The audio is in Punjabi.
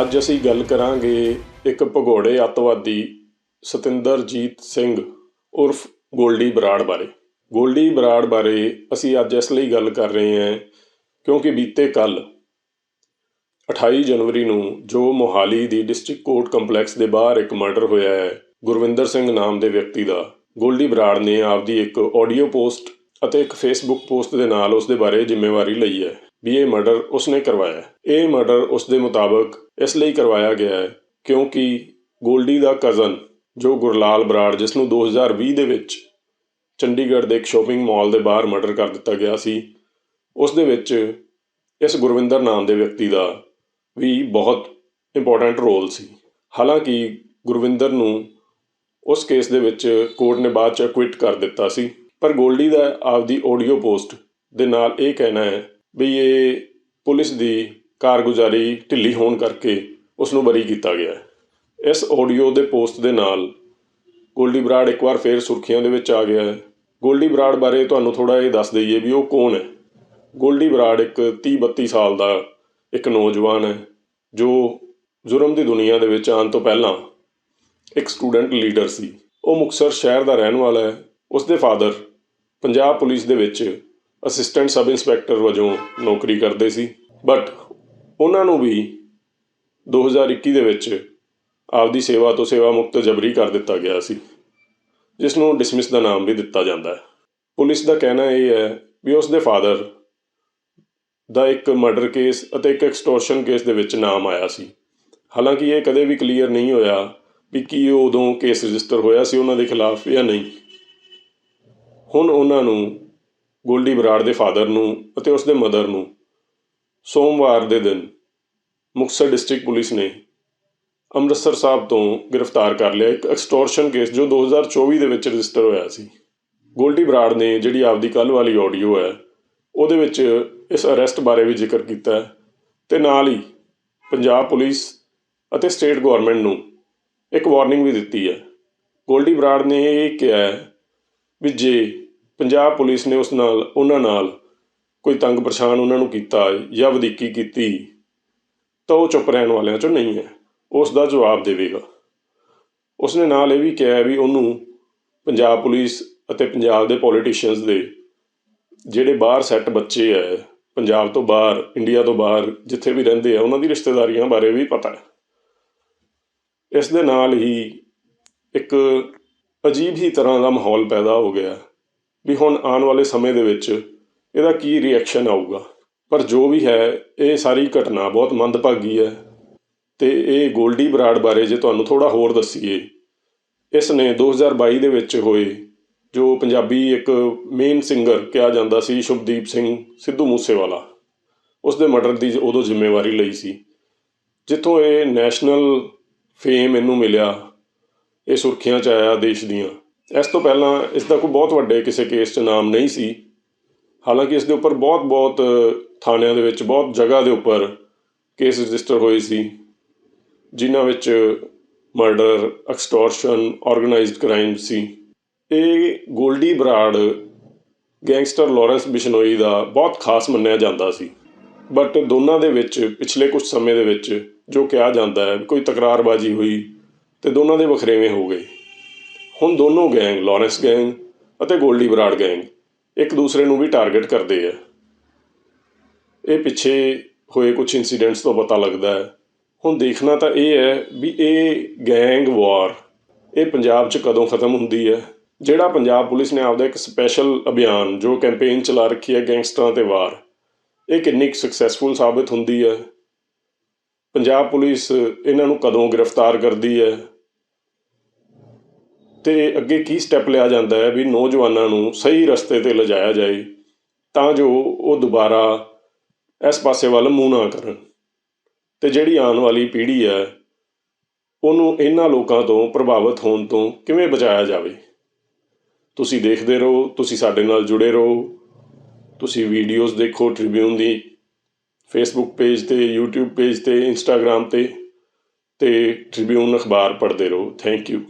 ਅੱਜ ਅਸੀਂ ਗੱਲ ਕਰਾਂਗੇ ਇੱਕ ਭਗੌੜੇ ਅੱਤਵਾਦੀ ਸਤਿੰਦਰਜੀਤ ਸਿੰਘ ਉਰਫ ਗੋਲਡੀ ਬਰਾੜ ਬਾਰੇ। ਗੋਲਡੀ ਬਰਾੜ ਬਾਰੇ ਅਸੀਂ ਅੱਜ ਇਸ ਲਈ ਗੱਲ ਕਰ ਰਹੇ ਹਾਂ ਕਿਉਂਕਿ ਬੀਤੇ ਕੱਲ 28 ਜਨਵਰੀ ਨੂੰ ਜੋ ਮੋਹਾਲੀ ਦੀ ਡਿਸਟ੍ਰਿਕਟ ਕੋਰਟ ਕੰਪਲੈਕਸ ਦੇ ਬਾਹਰ ਇੱਕ ਮਰਡਰ ਹੋਇਆ ਹੈ, ਗੁਰਵਿੰਦਰ ਸਿੰਘ ਨਾਮ ਦੇ ਵਿਅਕਤੀ ਦਾ, ਗੋਲਡੀ ਬਰਾੜ ਨੇ ਆਪਦੀ ਇੱਕ ਆਡੀਓ ਪੋਸਟ ਅਤੇ ਇੱਕ ਫੇਸਬੁੱਕ ਪੋਸਟ ਦੇ ਨਾਲ ਉਸ ਦੇ ਬਾਰੇ ਜ਼ਿੰਮੇਵਾਰੀ ਲਈ ਹੈ। ਵੀ ਇਹ ਮਰਡਰ ਉਸਨੇ ਕਰਵਾਇਆ ਇਹ ਮਰਡਰ ਉਸ ਦੇ ਮੁਤਾਬਕ ਇਸ ਲਈ ਕਰਵਾਇਆ ਗਿਆ ਹੈ ਕਿਉਂਕਿ ਗੋਲਡੀ ਦਾ ਕਜ਼ਨ ਜੋ ਗੁਰਲਾਲ ਬਰਾੜ, ਜਿਸ ਨੂੰ 2020 ਦੇ ਵਿੱਚ ਚੰਡੀਗੜ੍ਹ ਦੇ ਇੱਕ ਸ਼ਾਪਿੰਗ ਮਾਲ ਦੇ ਬਾਹਰ ਮਰਡਰ ਕਰ ਦਿੱਤਾ ਗਿਆ ਸੀ ਉਸ ਦੇ ਵਿੱਚ ਇਸ ਗੁਰਵਿੰਦਰ ਨਾਮ ਦੇ ਵਿਅਕਤੀ ਦਾ ਵੀ ਬਹੁਤ ਇੰਪੋਰਟੈਂਟ ਰੋਲ ਸੀ। ਹਾਲਾਂਕਿ ਗੁਰਵਿੰਦਰ ਨੂੰ ਉਸ ਕੇਸ ਦੇ ਵਿੱਚ ਕੋਰਟ ਨੇ ਬਾਅਦ ਚ ਅਕਵਿਟ ਕਰ ਦਿੱਤਾ ਸੀ, ਪਰ ਗੋਲਡੀ ਦਾ ਆਪਦੀ ਆਡੀਓ ਪੋਸਟ ਦੇ ਨਾਲ ਇਹ ਕਹਿਣਾ ਹੈ ਵੀ ਇਹ ਪੁਲਿਸ ਦੀ ਕਾਰਗੁਜ਼ਾਰੀ ਢਿੱਲੀ ਹੋਣ ਕਰਕੇ ਉਸ ਨੂੰ ਬਰੀ ਕੀਤਾ ਗਿਆ ਹੈ। ਇਸ ਆਡੀਓ ਦੇ ਪੋਸਟ ਦੇ ਨਾਲ ਗੋਲਡੀ ਬਰਾੜ ਇੱਕ ਵਾਰ ਫੇਰ ਸੁਰਖੀਆਂ ਦੇ ਵਿੱਚ ਆ ਗਿਆ ਹੈ। ਗੋਲਡੀ ਬਰਾੜ ਬਾਰੇ ਤੁਹਾਨੂੰ ਥੋੜਾ ਇਹ ਦੱਸ ਦਈਏ ਵੀ ਉਹ ਕੌਣ ਹੈ। ਗੋਲਡੀ ਬਰਾੜ ਇੱਕ 30 32 ਸਾਲ ਦਾ ਇੱਕ ਨੌਜਵਾਨ ਹੈ, ਜੋ ਜੁਰਮ ਦੀ ਦੁਨੀਆ ਦੇ ਵਿੱਚ ਆਉਣ ਤੋਂ ਪਹਿਲਾਂ ਇੱਕ ਸਟੂਡੈਂਟ ਲੀਡਰ ਸੀ। ਉਹ ਮੁਕਤਸਰ ਸ਼ਹਿਰ ਦਾ ਰਹਿਣ ਵਾਲਾ ਹੈ। ਉਸ ਦੇ ਫਾਦਰ ਪੰਜਾਬ ਪੁਲਿਸ ਦੇ ਵਿੱਚ ਅਸਿਸਟੈਂਟ ਸਬ ਇੰਸਪੈਕਟਰ ਵਜੋਂ ਨੌਕਰੀ ਕਰਦੇ ਸੀ ਬਟ ਉਹਨਾਂ ਨੂੰ ਵੀ 2021 ਦੇ ਵਿੱਚ ਆਪਦੀ ਸੇਵਾ ਤੋਂ ਸੇਵਾ ਮੁਕਤ ਜਬਰੀ ਕਰ ਦਿੱਤਾ ਗਿਆ ਸੀ, ਜਿਸ ਨੂੰ ਡਿਸਮਿਸ ਦਾ ਨਾਮ ਵੀ ਦਿੱਤਾ ਜਾਂਦਾ ਹੈ। ਪੁਲਿਸ ਦਾ ਕਹਿਣਾ ਇਹ ਹੈ ਵੀ ਉਸ ਦੇ ਫਾਦਰ ਦਾ ਇੱਕ ਮਰਡਰ ਕੇਸ ਅਤੇ ਇੱਕ ਐਕਸਟੋਰਸ਼ਨ ਕੇਸ ਦੇ ਵਿੱਚ ਨਾਮ ਆਇਆ ਸੀ। ਹਾਲਾਂਕਿ ਇਹ ਕਦੇ ਵੀ ਕਲੀਅਰ ਨਹੀਂ ਹੋਇਆ ਵੀ ਕੀ ਉਹ ਉਦੋਂ ਕੇਸ ਰਜਿਸਟਰ ਹੋਇਆ ਸੀ ਉਹਨਾਂ ਦੇ ਖਿਲਾਫ ਜਾਂ ਨਹੀਂ। ਹੁਣ ਉਹਨਾਂ ਨੂੰ ਗੋਲਡੀ ਬਰਾੜ ਦੇ ਫਾਦਰ ਨੂੰ ਅਤੇ ਉਸ ਦੇ ਮਦਰ ਨੂੰ ਸੋਮਵਾਰ ਦੇ ਦਿਨ ਮੁਕਤਸਰ ਡਿਸਟ੍ਰਿਕਟ ਪੁਲਿਸ ਨੇ ਅੰਮ੍ਰਿਤਸਰ ਸਾਹਿਬ ਤੋਂ ਗ੍ਰਿਫਤਾਰ ਕਰ ਲਿਆ। ਇੱਕ ਐਕਸਟੋਰਸ਼ਨ ਕੇਸ ਜੋ 2024 ਦੇ ਵਿੱਚ ਰਜਿਸਟਰ ਹੋਇਆ ਸੀ। ਗੋਲਡੀ ਬਰਾੜ ਨੇ ਜਿਹੜੀ ਆਪਦੀ ਕੱਲ ਵਾਲੀ ਆਡੀਓ ਹੈ, ਉਹਦੇ ਵਿੱਚ ਇਸ ਅਰੈਸਟ ਬਾਰੇ ਵੀ ਜ਼ਿਕਰ ਕੀਤਾ ਹੈ ਤੇ ਨਾਲ ਹੀ ਪੰਜਾਬ ਪੁਲਿਸ ਅਤੇ ਸਟੇਟ ਗਵਰਨਮੈਂਟ ਨੂੰ ਇੱਕ ਵਾਰਨਿੰਗ ਵੀ ਦਿੱਤੀ ਹੈ। ਗੋਲਡੀ ਬਰਾੜ ਨੇ ਇਹ ਕਿਹਾ ਵੀ ਜੇ ਪੰਜਾਬ ਪੁਲਿਸ ਨੇ ਉਸ ਨਾਲ, ਉਹਨਾਂ ਨਾਲ ਕੋਈ ਤੰਗ ਪਰੇਸ਼ਾਨ ਉਹਨਾਂ ਨੂੰ ਕੀਤਾ ਜਾਂ ਵਧੀਕੀ ਕੀਤੀ, ਤਾਂ ਉਹ ਚੁੱਪ ਰਹਿਣ ਵਾਲਿਆਂ ਚੋਂ ਨਹੀਂ ਹੈ। ਉਸ ਦਾ ਜਵਾਬ ਦੇਵੇਗਾ। ਉਸਨੇ ਨਾਲ ਇਹ ਵੀ ਕਿਹਾ ਵੀ ਉਹਨੂੰ ਪੰਜਾਬ ਪੁਲਿਸ ਅਤੇ ਪੰਜਾਬ ਦੇ ਪੋਲੀਟੀਸ਼ੀਅਨਸ ਦੇ ਜਿਹੜੇ ਬਾਹਰ ਸੈੱਟ ਬੱਚੇ ਹੈ, ਪੰਜਾਬ ਤੋਂ ਬਾਹਰ ਇੰਡੀਆ ਤੋਂ ਬਾਹਰ ਜਿੱਥੇ ਵੀ ਰਹਿੰਦੇ ਆ, ਉਹਨਾਂ ਦੀ ਰਿਸ਼ਤੇਦਾਰੀਆਂ ਬਾਰੇ ਵੀ ਪਤਾ ਹੈ। ਇਸ ਦੇ ਨਾਲ ਹੀ ਇੱਕ ਅਜੀਬ ਹੀ ਤਰ੍ਹਾਂ ਦਾ ਮਾਹੌਲ ਪੈਦਾ ਹੋ ਗਿਆ। ਵੀ ਹੁਣ ਆਉਣ ਵਾਲੇ ਸਮੇਂ ਦੇ ਵਿੱਚ ਇਹਦਾ ਕੀ ਰਿਐਕਸ਼ਨ ਆਊਗਾ? ਪਰ ਜੋ ਵੀ ਹੈ, ਇਹ ਸਾਰੀ ਘਟਨਾ ਬਹੁਤ ਮੰਦਭਾਗੀ ਹੈ ਤੇ ਇਹ ਗੋਲਡੀ ਬਰਾੜ ਬਾਰੇ ਜੇ ਤੁਹਾਨੂੰ ਥੋੜਾ ਹੋਰ ਦੱਸੀਏ, ਇਸ ਨੇ 2022 ਦੇ ਵਿੱਚ ਹੋਏ, ਜੋ ਪੰਜਾਬੀ ਇੱਕ ਮੇਨ ਸਿੰਗਰ ਕਿਹਾ ਜਾਂਦਾ ਸੀ, ਸ਼ੁਭਦੀਪ ਸਿੰਘ ਸਿੱਧੂ ਮੂਸੇਵਾਲਾ, ਉਸ ਦੇ ਮਰਡਰ ਦੀ ਉਦੋਂ ਜ਼ਿੰਮੇਵਾਰੀ ਲਈ ਸੀ। ਜਿੱਥੋਂ ਇਹ ਨੈਸ਼ਨਲ ਫੇਮ ਇਹਨੂੰ ਮਿਲਿਆ, ਇਹ ਸੁਰਖੀਆਂ 'ਚ ਆਇਆ ਦੇਸ਼ ਦੀਆਂ। ਇਸ ਤੋਂ ਪਹਿਲਾਂ ਇਸ ਦਾ ਕੋਈ ਬਹੁਤ ਵੱਡੇ ਕਿਸੇ ਕੇਸ 'ਚ ਨਾਮ ਨਹੀਂ ਸੀ। ਹਾਲਾਂਕਿ ਇਸ ਦੇ ਉੱਪਰ ਬਹੁਤ-ਬਹੁਤ ਥਾਣਿਆਂ ਦੇ ਵਿੱਚ, ਬਹੁਤ ਜਗ੍ਹਾ ਦੇ ਉੱਪਰ ਕੇਸ ਰਜਿਸਟਰ ਹੋਏ ਸੀ, ਜਿਨ੍ਹਾਂ ਵਿੱਚ ਮਰਡਰ ਐਕਸਟੋਰਸ਼ਨ ਆਰਗੇਨਾਈਜ਼ਡ ਕ੍ਰਾਈਮ ਸੀ। ਇਹ ਗੋਲਡੀ ਬਰਾੜ ਗੈਂਗਸਟਰ ਲਾਰੈਂਸ ਬਿਸ਼ਨੋਈ ਦਾ ਬਹੁਤ ਖਾਸ ਮੰਨਿਆ ਜਾਂਦਾ ਸੀ। ਬਟ ਦੋਨਾਂ ਦੇ ਵਿੱਚ, ਪਿਛਲੇ ਕੁਝ ਸਮੇਂ ਦੇ ਵਿੱਚ ਜੋ ਕਿਹਾ ਜਾਂਦਾ ਹੈ, ਕੋਈ ਤਕਰਾਰਬਾਜ਼ੀ ਹੋਈ ਤੇ ਦੋਨਾਂ ਦੇ ਵਖਰੇਵੇਂ ਹੋ ਗਏ। ਹੁਣ ਦੋਨੋਂ ਗੈਂਗ, ਲਾਰੈਂਸ ਗੈਂਗ ਅਤੇ ਗੋਲਡੀ ਬਰਾੜ ਗੈਂਗ, ਇੱਕ ਦੂਸਰੇ ਨੂੰ ਵੀ ਟਾਰਗੇਟ ਕਰਦੇ ਆ। ਇਹ ਪਿੱਛੇ ਹੋਏ ਕੁਝ ਇਨਸੀਡੈਂਟਸ ਤੋਂ ਪਤਾ ਲੱਗਦਾ ਹੈ। ਹੁਣ ਦੇਖਣਾ ਤਾਂ ਇਹ ਹੈ ਵੀ ਇਹ ਗੈਂਗ ਵਾਰ, ਇਹ ਪੰਜਾਬ 'ਚ ਕਦੋਂ ਖਤਮ ਹੁੰਦੀ ਹੈ? ਜਿਹੜਾ ਪੰਜਾਬ ਪੁਲਿਸ ਨੇ ਆਪਦਾ ਇੱਕ ਸਪੈਸ਼ਲ ਅਭਿਆਨ, ਜੋ ਕੈਂਪੇਨ ਚਲਾ ਰੱਖੀ ਹੈ ਗੈਂਗਸਟਰਾਂ ਤੇ ਵਾਰ, ਇਹ ਕਿੰਨੀ ਸਕਸੈਸਫੁਲ ਸਾਬਤ ਹੁੰਦੀ ਹੈ? ਪੰਜਾਬ ਪੁਲਿਸ ਇਹਨਾਂ ਨੂੰ ਕਦੋਂ ਗ੍ਰਿਫਤਾਰ ਕਰਦੀ ਹੈ? ਅਤੇ ਅੱਗੇ ਕੀ ਸਟੈਪ ਲਿਆ ਜਾਂਦਾ ਹੈ ਵੀ ਨੌਜਵਾਨਾਂ ਨੂੰ ਸਹੀ ਰਸਤੇ ਤੇ ਲਿਜਾਇਆ ਜਾਏ, ਤਾਂ ਜੋ ਉਹ ਦੁਬਾਰਾ ਇਸ ਪਾਸੇ ਵੱਲ ਮੂੰਹ ਨਾ ਕਰਨ। ਅਤੇ ਜਿਹੜੀ ਆਉਣ ਵਾਲੀ ਪੀੜ੍ਹੀ ਹੈ, ਉਹਨੂੰ ਇਹਨਾਂ ਲੋਕਾਂ ਤੋਂ ਪ੍ਰਭਾਵਿਤ ਹੋਣ ਤੋਂ ਕਿਵੇਂ ਬਚਾਇਆ ਜਾਵੇ? ਤੁਸੀਂ ਦੇਖਦੇ ਰਹੋ, ਤੁਸੀਂ ਸਾਡੇ ਨਾਲ ਜੁੜੇ ਰਹੋ। ਤੁਸੀਂ ਵੀਡੀਓਜ਼ ਦੇਖੋ ਟ੍ਰਿਬਿਊਨ ਦੀ ਫੇਸਬੁੱਕ ਪੇਜ ਤੇ, YouTube ਪੇਜ ਤੇ, Instagram ਤੇ ਤੇ ਟ੍ਰਿਬਿਊਨ ਅਖਬਾਰ ਪੜ੍ਹਦੇ ਰਹੋ। Thank you